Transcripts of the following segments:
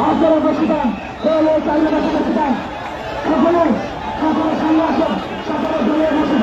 আপনারা বসে যান দলে চাইলে বসে বসে যান সকলে সকলে সামনে আসেন সকলে ধরে বসে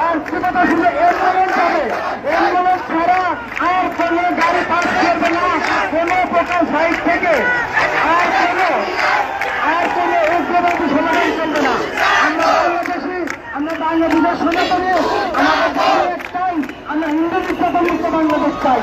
আর কথা শুনলে অ্যাম্বুলেন্স হবে অ্যাম্বুলেন্স ছাড়া আর কোনো গাড়ি পাস করবে না কোনো আর কোনো আর কোনো উগ্রবাদী সমাধান চলবে না আমরা হিন্দু মুক্ত বাংলাদেশ চাই।